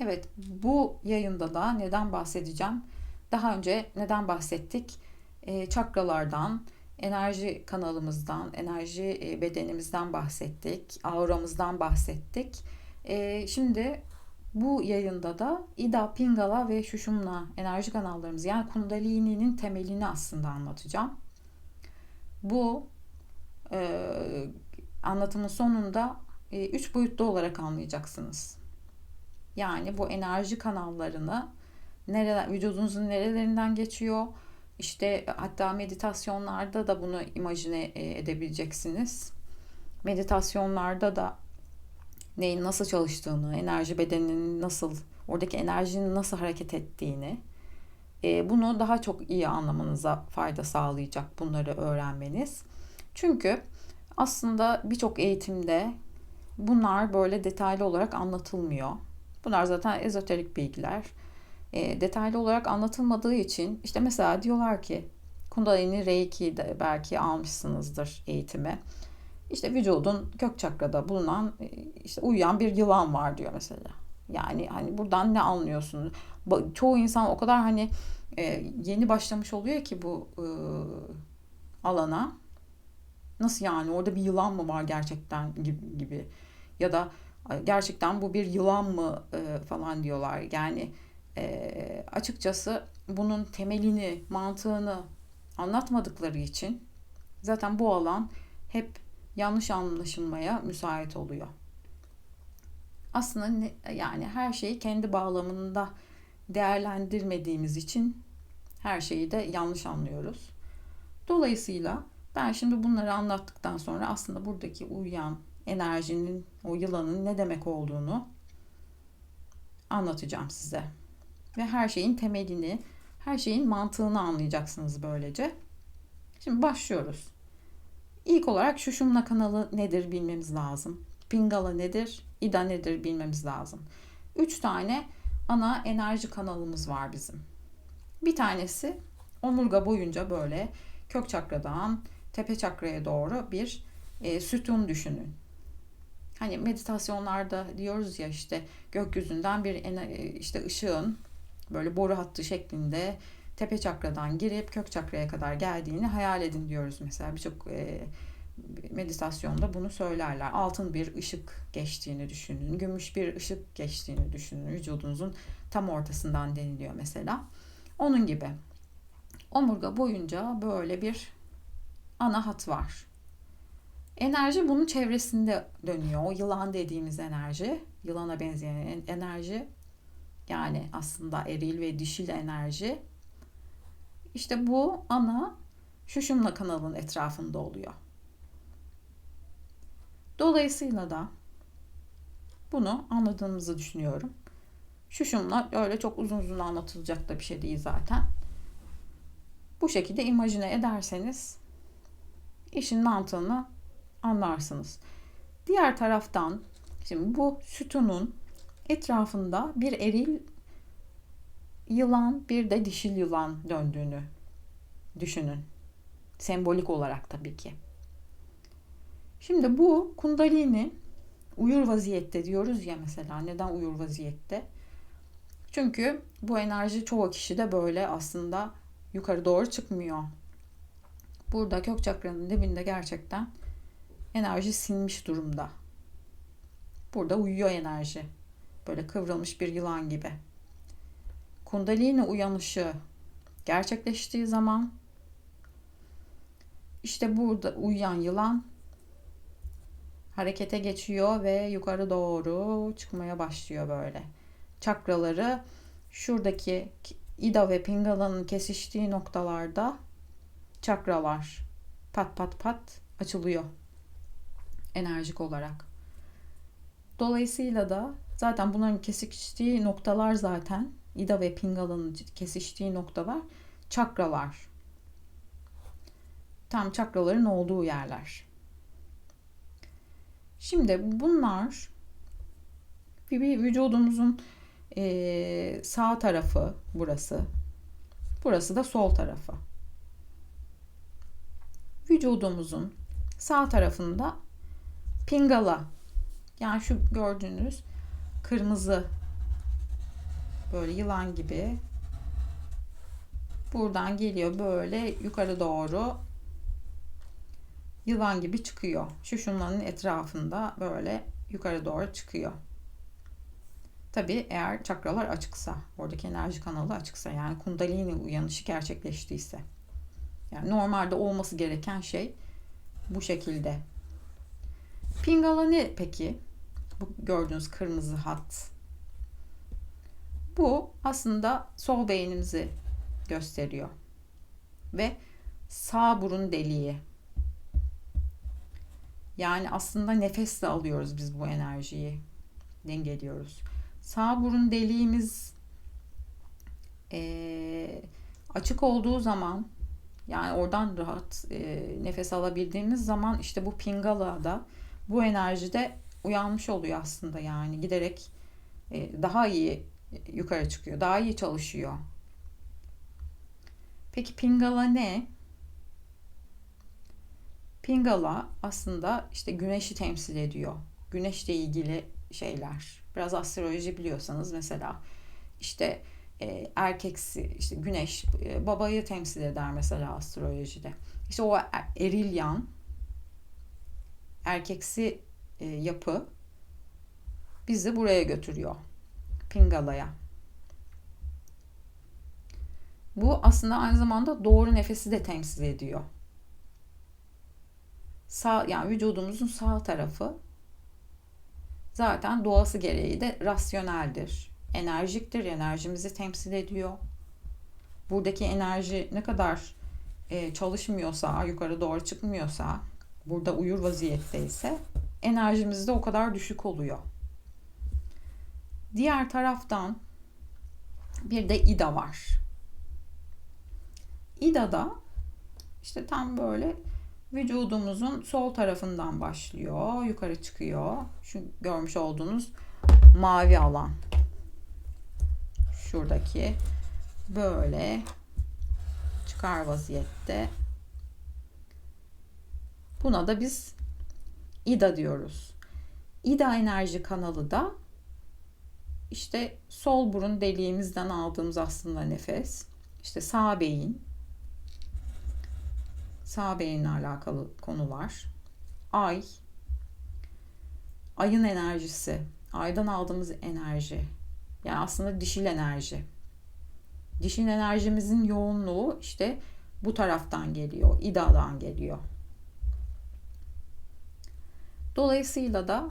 Evet, bu yayında da neden bahsedeceğim? Daha önce neden bahsettik? Ee, çakralardan, enerji kanalımızdan, enerji e, bedenimizden bahsettik, auramızdan bahsettik. Ee, şimdi bu yayında da Ida, Pingala ve Shushumna enerji kanallarımız yani Kundalini'nin temelini aslında anlatacağım. Bu e, anlatımın sonunda e, üç boyutlu olarak anlayacaksınız. Yani bu enerji kanallarını nereler, vücudunuzun nerelerinden geçiyor. İşte hatta meditasyonlarda da bunu imajine e, edebileceksiniz. Meditasyonlarda da neyin nasıl çalıştığını, enerji bedeninin nasıl, oradaki enerjinin nasıl hareket ettiğini, e, bunu daha çok iyi anlamanıza fayda sağlayacak bunları öğrenmeniz. Çünkü aslında birçok eğitimde bunlar böyle detaylı olarak anlatılmıyor. Bunlar zaten ezoterik bilgiler. E, detaylı olarak anlatılmadığı için işte mesela diyorlar ki Kundalini Reiki de belki almışsınızdır eğitimi. İşte vücudun kök çakrada bulunan e, işte uyuyan bir yılan var diyor mesela. Yani hani buradan ne anlıyorsunuz? Çoğu insan o kadar hani e, yeni başlamış oluyor ki bu e, alana. Nasıl yani orada bir yılan mı var gerçekten gibi, gibi. ya da gerçekten bu bir yılan mı e, falan diyorlar. Yani e, açıkçası bunun temelini, mantığını anlatmadıkları için zaten bu alan hep yanlış anlaşılmaya müsait oluyor. Aslında ne, yani her şeyi kendi bağlamında değerlendirmediğimiz için her şeyi de yanlış anlıyoruz. Dolayısıyla ben şimdi bunları anlattıktan sonra aslında buradaki uyuyan enerjinin, o yılanın ne demek olduğunu anlatacağım size. Ve her şeyin temelini, her şeyin mantığını anlayacaksınız böylece. Şimdi başlıyoruz. İlk olarak Şuşumla kanalı nedir bilmemiz lazım. Pingala nedir, Ida nedir bilmemiz lazım. Üç tane ana enerji kanalımız var bizim. Bir tanesi omurga boyunca böyle kök çakradan tepe çakraya doğru bir e, sütun düşünün. Hani meditasyonlarda diyoruz ya işte gökyüzünden bir işte ışığın böyle boru hattı şeklinde tepe çakradan girip kök çakraya kadar geldiğini hayal edin diyoruz mesela birçok e, meditasyonda bunu söylerler. Altın bir ışık geçtiğini düşünün, gümüş bir ışık geçtiğini düşünün. Vücudunuzun tam ortasından deniliyor mesela. Onun gibi omurga boyunca böyle bir ana hat var. Enerji bunun çevresinde dönüyor. O yılan dediğimiz enerji, yılana benzeyen enerji yani aslında eril ve dişil enerji. İşte bu ana şuşumla kanalın etrafında oluyor. Dolayısıyla da bunu anladığımızı düşünüyorum. Şuşumla öyle çok uzun uzun anlatılacak da bir şey değil zaten. Bu şekilde imajine ederseniz işin mantığını anlarsınız. Diğer taraftan şimdi bu sütunun etrafında bir eril yılan bir de dişil yılan döndüğünü düşünün. Sembolik olarak tabii ki. Şimdi bu kundalini uyur vaziyette diyoruz ya mesela. Neden uyur vaziyette? Çünkü bu enerji çoğu kişide böyle aslında yukarı doğru çıkmıyor. Burada kök çakranın dibinde gerçekten enerji sinmiş durumda. Burada uyuyor enerji. Böyle kıvrılmış bir yılan gibi. Kundalini uyanışı gerçekleştiği zaman işte burada uyuyan yılan harekete geçiyor ve yukarı doğru çıkmaya başlıyor böyle. Çakraları şuradaki Ida ve Pingala'nın kesiştiği noktalarda çakralar pat pat pat açılıyor enerjik olarak. Dolayısıyla da zaten bunların kesiştiği noktalar zaten Ida ve Pingala'nın kesiştiği noktalar çakralar. Tam çakraların olduğu yerler. Şimdi bunlar bir vücudumuzun e, sağ tarafı burası. Burası da sol tarafı. Vücudumuzun sağ tarafında pingala yani şu gördüğünüz kırmızı böyle yılan gibi buradan geliyor böyle yukarı doğru yılan gibi çıkıyor. Şu şunların etrafında böyle yukarı doğru çıkıyor. Tabi eğer çakralar açıksa, oradaki enerji kanalı açıksa yani kundalini uyanışı gerçekleştiyse. Yani normalde olması gereken şey bu şekilde. Pingala ne peki? Bu gördüğünüz kırmızı hat. Bu aslında sol beynimizi gösteriyor. Ve sağ burun deliği. Yani aslında nefesle alıyoruz biz bu enerjiyi. Dengeliyoruz. Sağ burun deliğimiz e, açık olduğu zaman yani oradan rahat e, nefes alabildiğimiz zaman işte bu Pingala'da bu enerjide uyanmış oluyor aslında yani giderek e, daha iyi yukarı çıkıyor. Daha iyi çalışıyor. Peki Pingala ne? Pingala aslında işte güneşi temsil ediyor. Güneşle ilgili şeyler. Biraz astroloji biliyorsanız mesela işte e, erkeksi işte güneş e, babayı temsil eder mesela astrolojide. İşte o eril yan erkeksi e, yapı bizi buraya götürüyor. Pingala'ya. Bu aslında aynı zamanda doğru nefesi de temsil ediyor. Sağ yani vücudumuzun sağ tarafı zaten doğası gereği de rasyoneldir. Enerjiktir, enerjimizi temsil ediyor. Buradaki enerji ne kadar e, çalışmıyorsa, yukarı doğru çıkmıyorsa, burada uyur vaziyetteyse enerjimiz de o kadar düşük oluyor. Diğer taraftan bir de İDA var. İDA'da işte tam böyle vücudumuzun sol tarafından başlıyor. Yukarı çıkıyor. Şu görmüş olduğunuz mavi alan. Şuradaki böyle çıkar vaziyette. Buna da biz İDA diyoruz. İDA enerji kanalı da işte sol burun deliğimizden aldığımız aslında nefes. İşte sağ beyin, sağ beyinle alakalı konular. Ay, ayın enerjisi, aydan aldığımız enerji. Yani aslında dişil enerji. Dişil enerjimizin yoğunluğu işte bu taraftan geliyor, idadan geliyor. Dolayısıyla da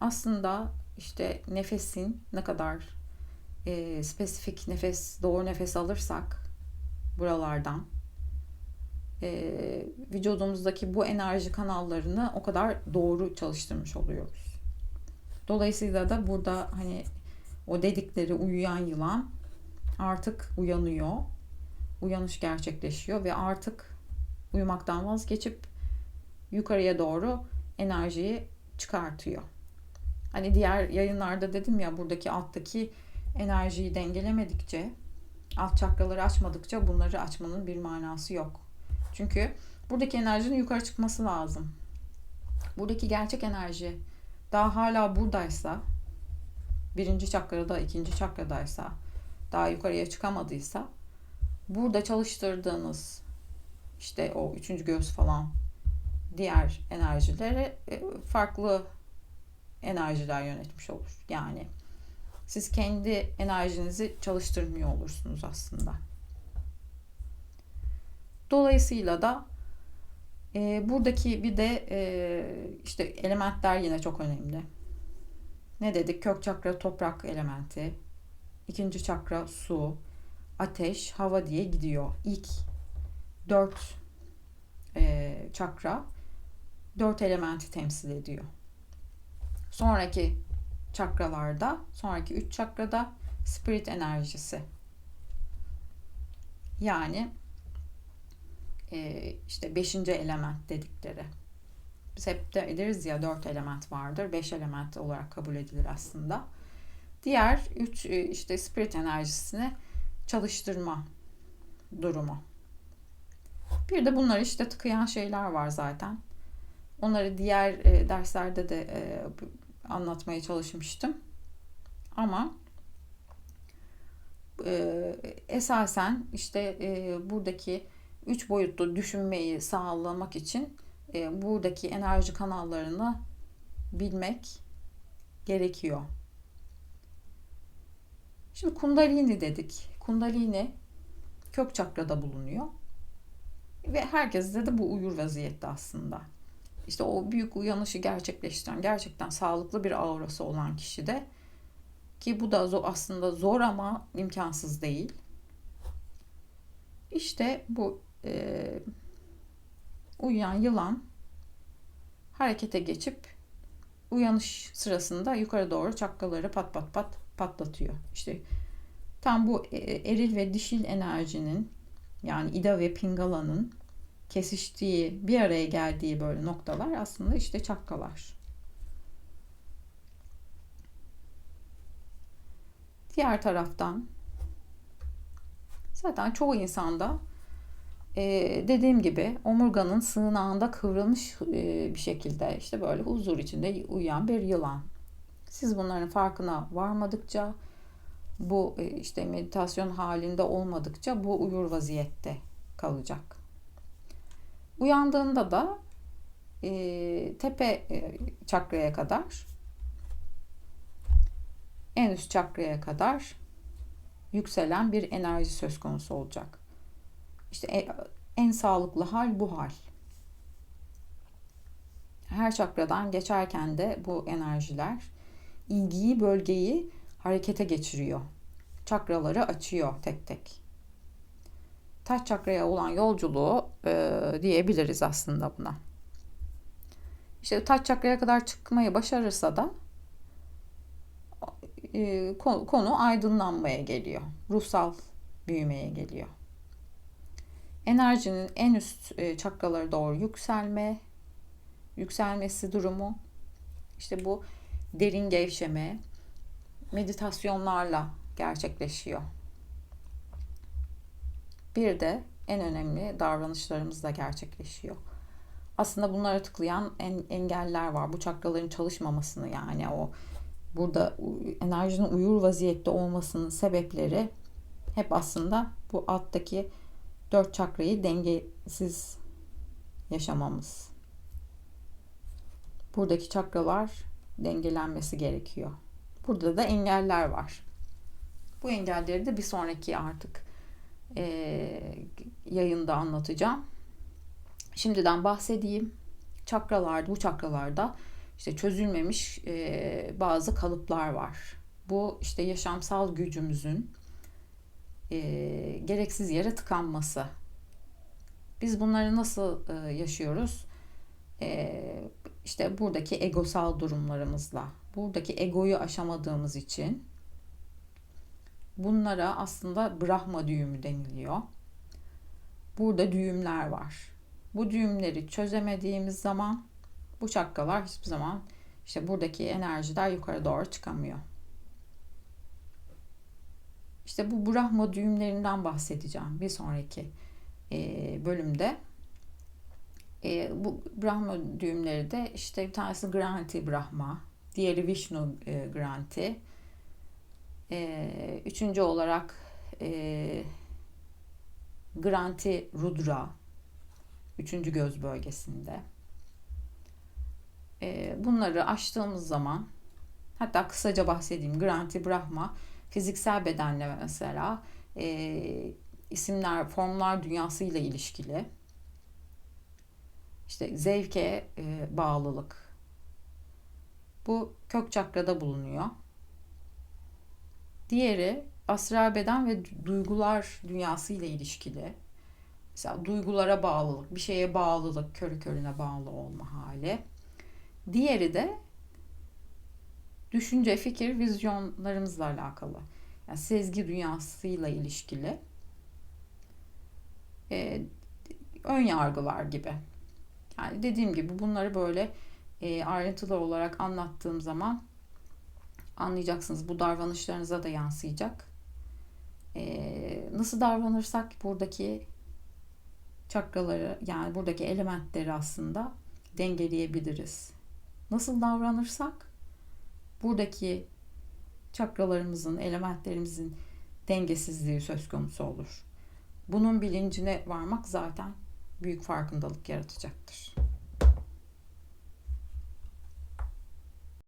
aslında işte nefesin ne kadar e, spesifik nefes, doğru nefes alırsak buralardan e, vücudumuzdaki bu enerji kanallarını o kadar doğru çalıştırmış oluyoruz. Dolayısıyla da burada hani o dedikleri uyuyan yılan artık uyanıyor. Uyanış gerçekleşiyor ve artık uyumaktan vazgeçip yukarıya doğru enerjiyi çıkartıyor. Hani diğer yayınlarda dedim ya buradaki alttaki enerjiyi dengelemedikçe, alt çakraları açmadıkça bunları açmanın bir manası yok. Çünkü buradaki enerjinin yukarı çıkması lazım. Buradaki gerçek enerji daha hala buradaysa, birinci çakrada, ikinci çakradaysa, daha yukarıya çıkamadıysa, burada çalıştırdığınız işte o üçüncü göz falan diğer enerjileri e, farklı enerjiler yönetmiş olur. Yani siz kendi enerjinizi çalıştırmıyor olursunuz aslında. Dolayısıyla da e, buradaki bir de e, işte elementler yine çok önemli. Ne dedik? Kök çakra toprak elementi. ikinci çakra su, ateş, hava diye gidiyor. İlk dört e, çakra dört elementi temsil ediyor. Sonraki çakralarda, sonraki üç çakrada spirit enerjisi. Yani e, işte beşinci element dedikleri. Biz hep de ederiz ya dört element vardır. Beş element olarak kabul edilir aslında. Diğer üç e, işte spirit enerjisini çalıştırma durumu. Bir de bunlar işte tıkayan şeyler var zaten. Onları diğer e, derslerde de e, anlatmaya çalışmıştım. Ama e, esasen işte e, buradaki üç boyutlu düşünmeyi sağlamak için e, buradaki enerji kanallarını bilmek gerekiyor. Şimdi kundalini dedik. Kundalini kök çakrada bulunuyor. Ve herkeste de bu uyur vaziyette aslında. İşte o büyük uyanışı gerçekleştiren, gerçekten sağlıklı bir aurası olan kişi de ki bu da aslında zor ama imkansız değil. İşte bu e, uyuyan yılan harekete geçip uyanış sırasında yukarı doğru çakraları pat pat pat patlatıyor. İşte tam bu e, eril ve dişil enerjinin yani Ida ve Pingala'nın kesiştiği, bir araya geldiği böyle noktalar aslında işte çakralar. Diğer taraftan zaten çoğu insanda e, dediğim gibi omurganın sığınağında kıvrılmış e, bir şekilde işte böyle huzur içinde uyuyan bir yılan. Siz bunların farkına varmadıkça bu e, işte meditasyon halinde olmadıkça bu uyur vaziyette kalacak. Uyandığında da e, tepe e, çakraya kadar en üst çakraya kadar yükselen bir enerji söz konusu olacak. İşte en, en sağlıklı hal bu hal. Her çakradan geçerken de bu enerjiler ilgiyi, bölgeyi harekete geçiriyor. Çakraları açıyor tek tek. Taç çakraya olan yolculuğu e, diyebiliriz aslında buna. İşte taç çakraya kadar çıkmayı başarırsa da e, konu aydınlanmaya geliyor. Ruhsal büyümeye geliyor. Enerjinin en üst e, çakralara doğru yükselme, yükselmesi durumu işte bu derin gevşeme meditasyonlarla gerçekleşiyor. Bir de en önemli davranışlarımızla gerçekleşiyor. Aslında bunlara tıklayan en, engeller var. Bu çakraların çalışmamasını yani o burada enerjinin uyur vaziyette olmasının sebepleri hep aslında bu alttaki dört çakrayı dengesiz yaşamamız. Buradaki çakralar dengelenmesi gerekiyor. Burada da engeller var. Bu engelleri de bir sonraki artık e, yayında anlatacağım. Şimdiden bahsedeyim. Çakralarda, bu çakralarda işte çözülmemiş e, bazı kalıplar var. Bu işte yaşamsal gücümüzün e, gereksiz yere tıkanması. Biz bunları nasıl e, yaşıyoruz? E, işte buradaki egosal durumlarımızla, buradaki egoyu aşamadığımız için bunlara aslında Brahma düğümü deniliyor. Burada düğümler var. Bu düğümleri çözemediğimiz zaman bu çakralar hiçbir zaman işte buradaki enerjiler yukarı doğru çıkamıyor. İşte bu Brahma düğümlerinden bahsedeceğim bir sonraki e, bölümde. E, bu Brahma düğümleri de işte bir tanesi Granti Brahma, diğeri Vishnu e, Granti. E, üçüncü olarak e, Granti Rudra, üçüncü göz bölgesinde. E, bunları açtığımız zaman, hatta kısaca bahsedeyim, Granti Brahma, fiziksel bedenle mesela e, isimler, formlar dünyasıyla ilişkili işte zevke e, bağlılık. Bu kök çakrada bulunuyor. Diğeri astral beden ve duygular dünyası ile ilişkili. Mesela duygulara bağlılık, bir şeye bağlılık, körü körüne bağlı olma hali. Diğeri de düşünce, fikir, vizyonlarımızla alakalı. Yani sezgi dünyasıyla ilişkili. Ee, ön yargılar gibi. Yani dediğim gibi bunları böyle e, ayrıntılı olarak anlattığım zaman anlayacaksınız. Bu davranışlarınıza da yansıyacak. E, nasıl davranırsak buradaki çakraları yani buradaki elementleri aslında dengeleyebiliriz. Nasıl davranırsak buradaki çakralarımızın, elementlerimizin dengesizliği söz konusu olur. Bunun bilincine varmak zaten büyük farkındalık yaratacaktır.